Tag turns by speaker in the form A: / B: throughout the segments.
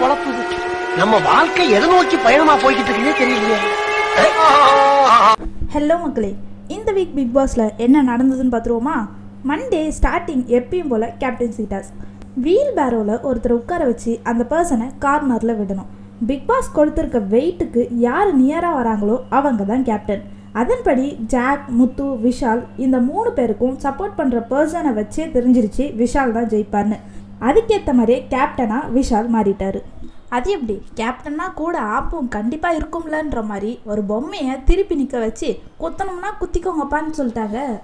A: பொழப்பு நம்ம வாழ்க்கை எதை நோக்கி பயணமா போய்கிட்டு இருக்குன்னே தெரியலையே.
B: ஹலோ மக்களே. இந்த வீக் பிக் பாஸில் என்ன நடந்ததுன்னு பார்த்துருவோமா? மண்டே ஸ்டார்டிங் எப்பயும் போல் கேப்டன்சி சீட்டாஸ் வீல் பேரோவில் ஒருத்தர் உட்கார வச்சு அந்த பர்சனை கார்னரில் விடணும். பிக் பாஸ் கொடுத்துருக்க வெயிட்டுக்கு யார் நியராக வராங்களோ அவங்க தான் கேப்டன் அதன்படி ஜாக் முத்து விஷால் இந்த மூணு பேருக்கும் சப்போர்ட் பண்ணுற பர்சனை வச்சே தெரிஞ்சிருச்சு விஷால் தான் ஜெயிப்பார்னு. அதுக்கேற்ற மாதிரியே கேப்டனாக விஷால் மாறிட்டார். அது எப்படி? கேப்டன்னா கூட ஆப்பும் கண்டிப்பாக இருக்கும்லன்ற மாதிரி ஒரு பொம்மையை திருப்பி நிற்க வச்சு குத்தணும்னா குத்திக்கோங்கப்பான்னு சொல்லிட்டாங்க.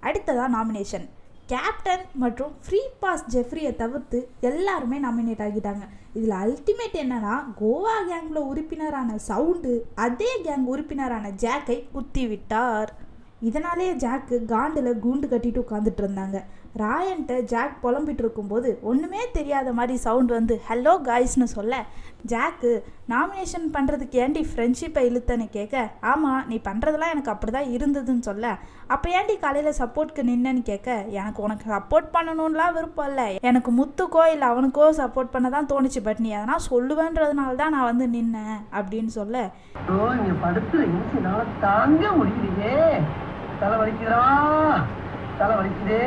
B: அடுத்ததாக நாமினேஷன் கேப்டன் மற்றும் ஃப்ரீ பாஸ் ஜெஃப்ரியை தவிர்த்து எல்லாருமே நாமினேட் ஆகிட்டாங்க. இதில் அல்டிமேட் என்னன்னா கோவா கேங்கில் உறுப்பினரான சவுண்டு அதே கேங் உறுப்பினரான ஜாக்கை குத்தி விட்டார் இதனாலே ஜாக்கு காண்டில் கூண்டு கட்டிட்டு உட்காந்துட்டு இருந்தாங்க. ராயன்ட்ட ஜாக் புலம்பிட்டு இருக்கும்போது ஒன்றுமே தெரியாத மாதிரி சவுண்ட் வந்து ஹலோ காய்ஸ்னு சொல்ல ஜாக்கு நாமினேஷன் பண்ணுறதுக்கு ஏன்டி ஃப்ரெண்ட்ஷிப்பை இழுத்தன்னு கேட்க ஆமாம் நீ பண்ணுறதெல்லாம் எனக்கு அப்படி தான் இருந்ததுன்னு சொல்ல. அப்போ ஏன்டி காலையில் சப்போர்ட்க்கு நின்னன்னு கேட்க எனக்கு உனக்கு சப்போர்ட் பண்ணணும்லாம் விருப்பம் இல்லை. எனக்கு முத்துக்கோ இல்லை அவனுக்கோ சப்போர்ட் பண்ண தான் தோணுச்சு. பட் நீ அதனால் சொல்லுவேன்றதுனால தான் நான் வந்து நின்னேன் அப்படின்னு சொல்ல.
A: தாங்க முடியலையே. தலை வலிக்குதா தலை வலிக்குதே.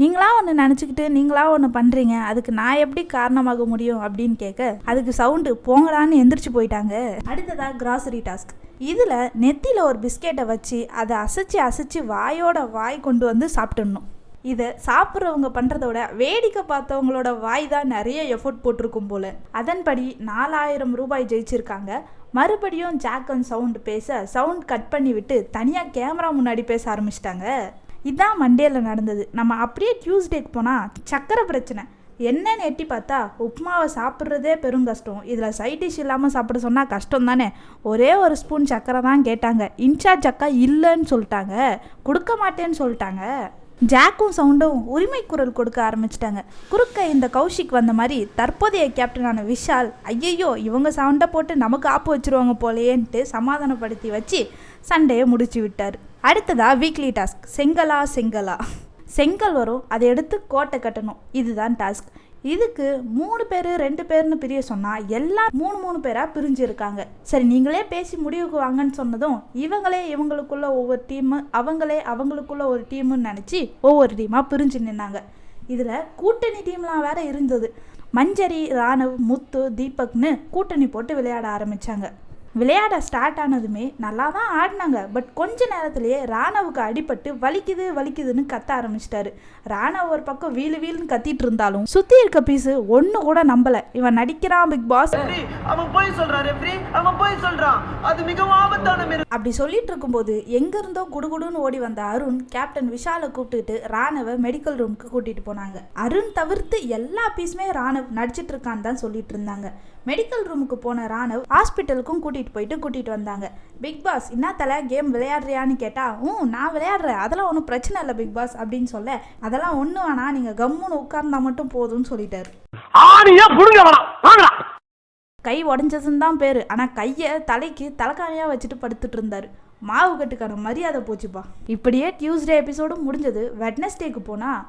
B: நீங்களா ஒன்று நினச்சிக்கிட்டு நீங்களா ஒன்று பண்ணுறீங்க அதுக்கு நான் எப்படி காரணமாக முடியும் அப்படின்னு கேட்க அதுக்கு சவுண்டு போங்கடான்னு எந்திரிச்சு போயிட்டாங்க. அடுத்ததாக கிராசரி டாஸ்க் இதில் நெத்தியில் ஒரு பிஸ்கெட்டை வச்சு அதை அசைச்சு அசைச்சு வாயோட வாய் கொண்டு வந்து சாப்பிட்டுடணும். இதை சாப்பிட்றவங்க பண்ணுறதோட வேடிக்கை பார்த்தவங்களோட வாய் தான் நிறைய எஃபோர்ட் போட்டிருக்கும் போல். அதன்படி நாலாயிரம் ரூபாய் ஜெயிச்சிருக்காங்க. மறுபடியும் ஜாக் அண்ட் சவுண்ட் பேச சவுண்ட் கட் பண்ணி விட்டு தனியாக கேமரா முன்னாடி பேச ஆரம்பிச்சிட்டாங்க. இதான் மண்டேல நடந்தது. நம்ம அப்படியே டியூஸ்டேக்கு போனால் சக்கரை பிரச்சனை. என்னன்னு எட்டி பார்த்தா உப்புமாவை சாப்பிட்றதே பெரும் கஷ்டம். இதில் சைட் டிஷ் இல்லாமல் சாப்பிட சொன்னால் கஷ்டம் தானே? ஒரே ஒரு ஸ்பூன் சக்கரை தான் கேட்டாங்க. இன்சார்ஜ் அக்கா இல்லைன்னு சொல்லிட்டாங்க. கொடுக்க மாட்டேன்னு சொல்லிட்டாங்க. ஜாக்கும் சவுண்டும் உரிமை குரல் கொடுக்க ஆரம்பிச்சிட்டாங்க. குறுக்க இந்த கௌஷிக் வந்த மாதிரி தற்போதைய கேப்டனான விஷால் ஐயையோ இவங்க சவுண்டை போட்டு நமக்கு ஆப்பு வச்சிருவாங்க போலேன்ட்டு சமாதானப்படுத்தி வச்சு சண்டையை முடிச்சு விட்டார். அடுத்ததா வீக்லி டாஸ்க் செங்கலா செங்கலா. செங்கல் வரும் அதை எடுத்து கோட்டை கட்டணும். இதுதான் டாஸ்க் இதுக்கு மூணு பேர் ரெண்டு பேர்னு பிரிய சொன்னால் எல்லாம் மூணு மூணு பேராக பிரிஞ்சு இருக்காங்க சரி நீங்களே பேசி முடிவுக்கு வாங்கன்னு சொன்னதும் இவங்களே இவங்களுக்குள்ள ஒவ்வொரு டீமு அவங்களே அவங்களுக்குள்ள ஒரு டீமுன்னு நினச்சி ஒவ்வொரு டீமாக பிரிஞ்சு நின்னாங்க. இதில் கூட்டணி டீம்லாம் வேற இருந்தது. மஞ்சரி ராணவ் முத்து தீபக்னு கூட்டணி போட்டு விளையாட ஆரம்பித்தாங்க விளையாட ஸ்டார்ட் ஆனதுமே நல்லா தான் ஆடினாங்க. பட் கொஞ்ச நேரத்திலேயே ராணவுக்கு அடிபட்டு வலிக்குது வலிக்குதுன்னு கத்த ஆரம்பிச்சிட்டாரு. ராணவ் ஒரு பக்கம் வீலு வீலுன்னு கத்திட்டு இருந்தாலும் சுற்றி இருக்க பீஸு ஒன்று கூட நம்பலை. இவன் நடிக்கிறான் பிக் பாஸ்
A: அவன் போய் சொல்றான் ரெஃப்ரி அவன் போய் சொல்றான். அது மிகவும் ஆபத்தான
B: அப்படி சொல்லிட்டு இருக்கும்போது எங்கிருந்தோ குடுகுடுன்னு ஓடி வந்த அருண் கேப்டன் விஷாலை கூப்பிட்டுட்டு ராணவை மெடிக்கல் ரூமுக்கு கூட்டிட்டு போனாங்க. அருண் தவிர்த்து எல்லா பீஸுமே ராணவ் நடிச்சிட்டு இருக்கான்னு தான் சொல்லிட்டு இருந்தாங்க. மெடிக்கல் ரூமுக்கு போன ராணவ் ஹாஸ்பிட்டலுக்கும் கூட்டிட்டு போயிட்டு கூட்டிட்டு வந்தாங்க. பிக் பாஸ் என்ன தலை கேம் விளையாடுறியான்னு கேட்டா ம் நான் விளையாடுறேன். அதெல்லாம் ஒன்றும் பிரச்சனை இல்லை பிக் பாஸ் அப்படின்னு சொல்ல அதெல்லாம் ஒன்றும் வேணாம். நீங்கள் கம்முன்னு உட்கார்ந்தா மட்டும் போதும்னு சொல்லிட்டாரு. கை உடஞ்சதுன்னு தான் பேர். ஆனால் கையை தலைக்கு தலைக்காணியாக வச்சுட்டு படுத்துட்டு இருந்தார். மாவு கட்டுக்கான மரியாதை போச்சுப்பா. இப்படியே டியூஸ்டே எபிசோடும் முடிஞ்சது. வெட்னஸ்டேக்கு போனால்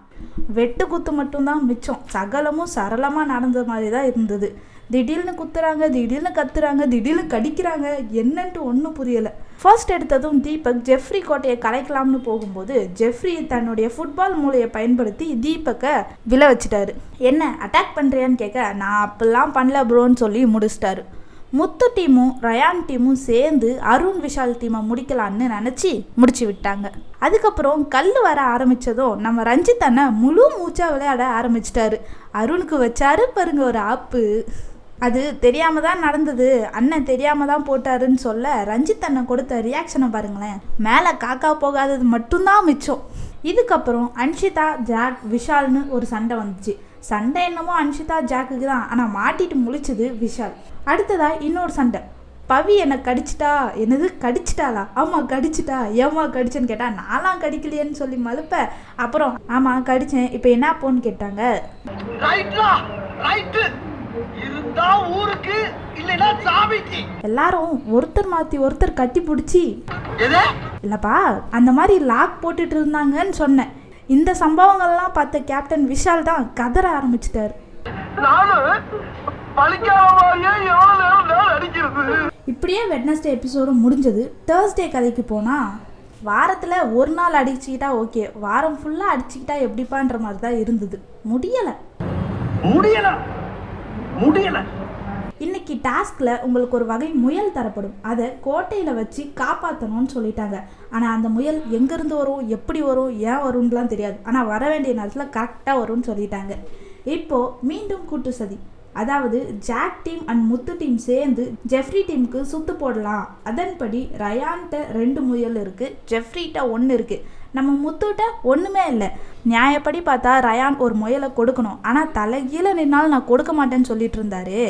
B: வெட்டு குத்து மட்டும்தான் மிச்சம். சகலமும் சரளமாக நடந்த மாதிரி தான் இருந்தது. திடீர்னு குத்துறாங்க திடீர்னு கத்துறாங்க திடீர்னு கடிக்கிறாங்க. என்னன்ட்டு ஒன்றும் புரியலை. ஃபர்ஸ்ட் எடுத்ததும் தீபக் ஜெஃப்ரி கோட்டையை கலைக்கலாம்னு போகும்போது ஜெஃப்ரி தன்னுடைய ஃபுட்பால் மூலையை பயன்படுத்தி தீபக்கை விழ வச்சிட்டாரு. என்ன அட்டாக் பண்ணுறியான்னு கேட்க நான் அப்படிலாம் பண்ணல ப்ரோன்னு சொல்லி முடிச்சிட்டாரு. முத்து டீமும் ரயான் டீமும் சேர்ந்து அருண் விஷால் டீமை முடிக்கலான்னு நினச்சி முடிச்சு விட்டாங்க. அதுக்கப்புறம் கல் வர ஆரம்பித்ததும் நம்ம ரஞ்சித் அண்ணன் முழு மூச்சாக விளையாட ஆரம்பிச்சிட்டாரு. அருணுக்கு வச்சாரு பாருங்க ஒரு ஆப்பு. அது தெரியாம தான் நடந்தது. அண்ணன் தெரியாம தான் போட்டாருன்னு சொல்ல ரஞ்சித் அண்ணன் கொடுத்த ரியாக்ஷனை பாருங்களேன். மேலே காக்கா போகாதது மட்டும்தான் மிச்சம். இதுக்கப்புறம் அன்ஷிதா ஜாக் விஷால்னு ஒரு சண்டை வந்துச்சு. சண்டை என்னமோ அன்ஷிதா ஜாக்குக்கு தான். ஆனால் மாட்டிட்டு முழிச்சது விஷால். அடுத்ததா இன்னொரு சண்டை. பவி என்னை கடிச்சிட்டா? என்னது? கடிச்சிட்டாளா? ஆமாம் கடிச்சிட்டா. ஏமா கடிச்சேன்னு கேட்டா நான்லாம் கடிக்கலையேன்னு சொல்லி மலுப்ப. அப்புறம் ஆமாம் கடிச்சேன். இப்போ என்ன போன்னு கேட்டாங்க.
A: இருந்தா ஊருக்கு இல்லைன்னா சாமிக்கு.
B: எல்லாரும் ஒருத்தர் மாற்றி ஒருத்தர் கட்டி பிடிச்சி. இல்லைப்பா அந்த மாதிரி லாக் போட்டுட்டு இருந்தாங்கன்னு சொன்னேன். இந்த சம்பவங்கள்லாம் பார்த்த கேப்டன் விஷால் தான் கதற ஆரம்பிச்சிட்டாரு. இப்படியே வெட்னஸ்டே எபிசோடும் முடிஞ்சது. தேர்ஸ்டே கதைக்கு போனால் வாரத்தில் ஒரு நாள் அடிச்சுக்கிட்டா ஓகே வாரம் ஃபுல்லாக அடிச்சுக்கிட்டா எப்படிப்பான்ற மாதிரி தான் இருந்தது. முடியலை.
A: முடியல. முடியல.
B: இன்னைக்கு டாஸ்கில் உங்களுக்கு ஒரு வகை முயல் தரப்படும். அதை கோட்டையில் வச்சு காப்பாற்றணும்னு சொல்லிட்டாங்க. ஆனால் அந்த முயல் எங்கேருந்து வரும் எப்படி வரும் ஏன் வரும்லாம் தெரியாது. ஆனால் வர வேண்டிய நேரத்தில் கரெக்டாக வரும்னு சொல்லிட்டாங்க. இப்போது மீண்டும் கூட்டு சதி. அதாவது Jack team and Muthu team சேர்ந்து ஜெஃப்ரி டீமுக்கு சுத்து போடலாம். அதன்படி ரயான்கிட்ட ரெண்டு முயல் இருக்குது ஜெஃப்ரிகிட்ட ஒன்று இருக்குது நம்ம முத்துகிட்ட ஒன்றுமே இல்லை. நியாயப்படி பார்த்தா ரயான் ஒரு முயலை கொடுக்கணும். ஆனால் தலைகீழ நின்னாலும் நான் கொடுக்க மாட்டேன்னு சொல்லிட்டு இருந்தாரு.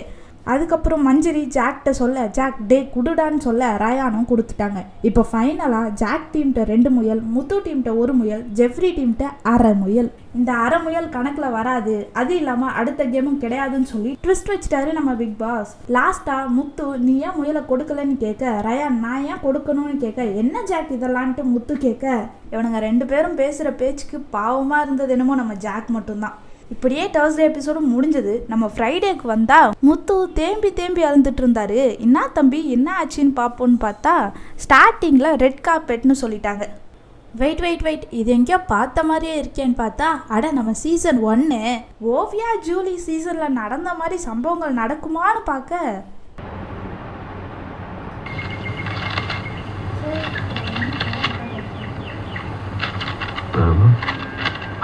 B: அதுக்கப்புறம் மஞ்சரி ஜாக்கிட்ட சொல்ல ஜாக் டே குடுடான்னு சொல்ல ரயானும் கொடுத்துட்டாங்க. இப்போ ஃபைனலாக ஜாக் டீம்கிட்ட ரெண்டு முயல் முத்து டீம்கிட்ட ஒரு முயல் ஜெஃப்ரி டீம்கிட்ட அரை முயல். இந்த அரை முயல் கணக்கில் வராது. அது இல்லாமல் அடுத்த கேமும் கிடையாதுன்னு சொல்லி ட்விஸ்ட் வச்சுட்டாரு நம்ம பிக் பாஸ் லாஸ்ட்டாக முத்து நீ ஏன் முயலை கொடுக்கலன்னு கேட்க? ரயான் நான் ஏன் கொடுக்கணும்னு கேட்க? என்ன ஜாக் இதெல்லான்ட்டு முத்து கேட்க? இவனுங்க ரெண்டு பேரும் பேசுகிற பேச்சுக்கு பாவமாக இருந்தது என்னமோ நம்ம ஜாக் மட்டும்தான். இப்படியே தேர்ஸ்டே எபிசோடு முடிஞ்சது. நம்ம ஃப்ரைடேக்கு வந்தா முத்து தேம்பி தேம்பி அழுந்துட்டு இருந்தாரு. என்ன தம்பி என்ன ஆச்சுன்னு பார்ப்போன்னு பார்த்தா ஸ்டார்டிங்கில் ரெட் கார்பெட்னு சொல்லிட்டாங்க. வெயிட் வெயிட் வெயிட் இது எங்கேயோ பார்த்த மாதிரியே இருக்கேன்னு பார்த்தா அட நம்ம சீசன் ஒன்று ஓவியா ஜூலி சீசனில் நடந்த மாதிரி சம்பவங்கள் நடக்குமான்னு பார்க்க.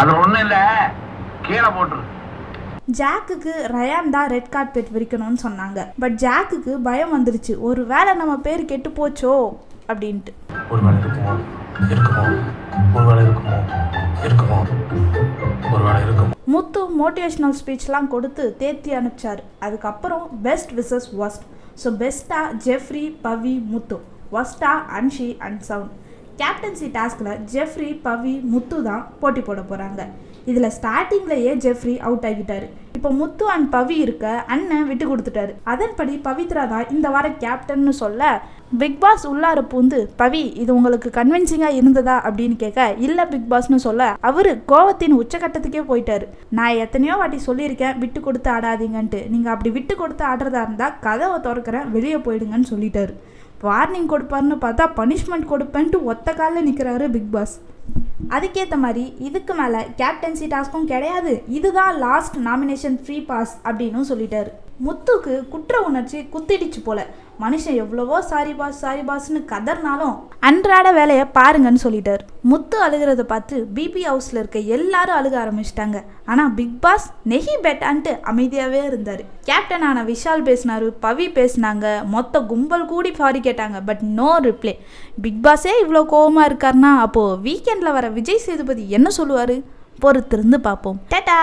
A: அது ஒன்றும் இல்லை. கீழே போட்டுரு.
B: ஜாக்குக்கு ரயான் தான் ரெட் கார்பெட் விரிக்கணும்னு சொன்னாங்க. பட் ஜாக்குக்கு பயம் வந்துருச்சு. ஒரு வேளை நம்ம பேர் கெட்டு போச்சோ? அப்படின்ட்டு.
C: ஒரு வேளை இருக்குமோ? இருக்குமோ? ஒரு வேளை இருக்குமோ? இருக்குமோ? ஒரு வேளை இருக்குமோ.
B: முத்து மோட்டிவேஷ்னல் ஸ்பீச்லாம் கொடுத்து தேத்தி அனுப்பிச்சார். அதுக்கப்புறம் பெஸ்ட் விசஸ் ஒஸ்ட் ஸோ பெஸ்ட்டாக ஜெஃப்ரி பவி முத்து ஒஸ்ட்டாக அன்ஷி அண்ட் சவுண்ட் கேப்டன்சி டாஸ்கில் ஜெஃப்ரி பவி முத்து தான் போட்டி போட போகிறாங்க இதில் ஸ்டார்டிங்லேயே ஜெஃப்ரி அவுட் ஆகிட்டார். இப்போ முத்து அண்ட் பவி இருக்க அண்ணன் விட்டு கொடுத்துட்டாரு. அதன்படி பவித்ரா தான் இந்த வார கேப்டன்னு சொல்ல பிக் பாஸ் உள்ளார பூந்து பவி இது உங்களுக்கு கன்வின்சிங்காக இருந்ததா? அப்படின்னு கேட்க இல்லை பிக் பாஸ்னு சொல்ல அவரு கோவத்தின் உச்சகட்டத்துக்கே போயிட்டாரு. நான் எத்தனையோ வாட்டி சொல்லியிருக்கேன் விட்டு கொடுத்து ஆடாதீங்கன்ட்டு. நீங்கள் அப்படி விட்டு கொடுத்து ஆடுறதா இருந்தால் கதவை திறக்கிறேன் வெளியே போயிடுங்கன்னு சொல்லிட்டாரு. வார்னிங் கொடுப்பாருன்னு பார்த்தா பனிஷ்மெண்ட் கொடுப்பேன்ட்டு ஒத்த காலில் நிற்கிறாரு பிக் பாஸ் அதுக்கேற்ற மாதிரி இதுக்கு மேலே கேப்டன்சி டாஸ்க்கும் கிடையாது. இதுதான் லாஸ்ட் நாமினேஷன் ஃப்ரீ பாஸ் அப்படின்னு சொல்லிட்டாரு. முத்துக்கு குற்ற உணர்ச்சி குத்திடுச்சு போல. மனுஷன் எவ்வளவோ சாரி பாஸ் சாரி பாஸ்னு கதர்னாலும் அன்றாட வேலையை பாருங்கன்னு சொல்லிட்டார். முத்து அழுகிறத பார்த்து பிபி ஹவுஸில் இருக்க எல்லாரும் அழுக ஆரம்பிச்சிட்டாங்க. ஆனால் பிக் பாஸ் நெஹி பெட்டான்ட்டு அமைதியாகவே இருந்தார். கேப்டன் ஆன விஷால் பேசினார் பவி பேசினாங்க மொத்த கும்பல் கூடி சாரி கேட்டாங்க பட் நோ ரிப்ளை பிக் பாஸே இவ்வளோ கோவமாக இருக்காருன்னா அப்போது வீக்கெண்டில் வர விஜய் சேதுபதி என்ன சொல்லுவார்? பொறுத்திருந்து பார்ப்போம். டேட்டா